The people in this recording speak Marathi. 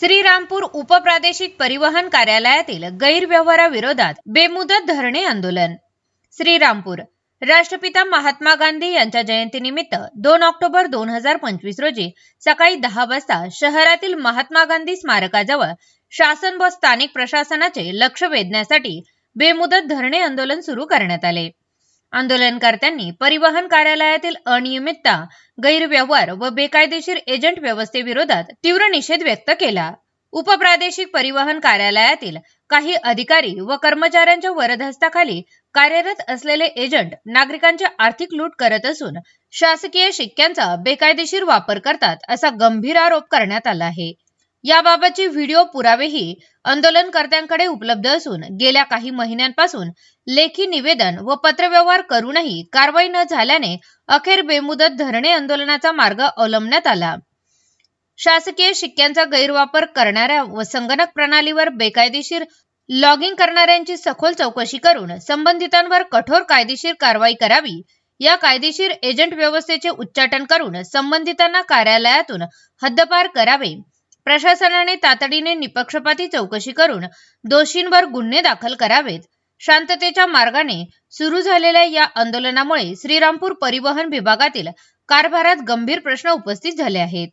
श्रीरामपूर उपप्रादेशिक परिवहन कार्यालयातील गैरव्यवहाराविरोधात बेमुदत धरणे आंदोलन. श्रीरामपूर राष्ट्रपिता महात्मा गांधी यांच्या जयंतीनिमित्त दोन ऑक्टोबर दोन हजार पंचवीस रोजी सकाळी दहा वाजता शहरातील महात्मा गांधी स्मारकाजवळ शासन व स्थानिक प्रशासनाचे लक्ष वेधण्यासाठी बेमुदत धरणे आंदोलन सुरू करण्यात आले. आंदोलनकर्त्यांनी परिवहन कार्यालयातील अनियमितता गैरव्यवहार व बेकायदेशीर एजंट व्यवस्थेविरोधात तीव्र निषेध व्यक्त केला. उपप्रादेशिक परिवहन कार्यालयातील काही अधिकारी व कर्मचाऱ्यांच्या वरदहस्ताखाली कार्यरत असलेले एजंट नागरिकांची आर्थिक लूट करत असून शासकीय शिक्क्यांचा बेकायदेशीर वापर करतात असा गंभीर आरोप करण्यात आला आहे. याबाबतचे व्हिडिओ पुरावेही आंदोलनकर्त्यांकडे उपलब्ध असून गेल्या काही महिन्यांपासून लेखी निवेदन व पत्रव्यवहार करूनही कारवाई न झाल्याने अखेर बेमुदत धरणे आंदोलनाचा मार्ग अवलंबण्यात आला. शासकीय शिक्क्यांचा गैरवापर करणाऱ्या व संगणक प्रणालीवर बेकायदेशीर लॉगिंग करणाऱ्यांची सखोल चौकशी करून संबंधितांवर कठोर कायदेशीर कारवाई करावी या कायदेशीर एजंट व्यवस्थेचे उच्चाटन करून संबंधितांना कार्यालयातून हद्दपार करावे. प्रशासनाने तातडीने निपक्षपाती चौकशी करून दोषींवर गुन्हे दाखल करावेत. शांततेच्या मार्गाने सुरू झालेल्या या आंदोलनामुळे श्रीरामपूर परिवहन विभागातील कारभारात गंभीर प्रश्न उपस्थित झाले आहेत.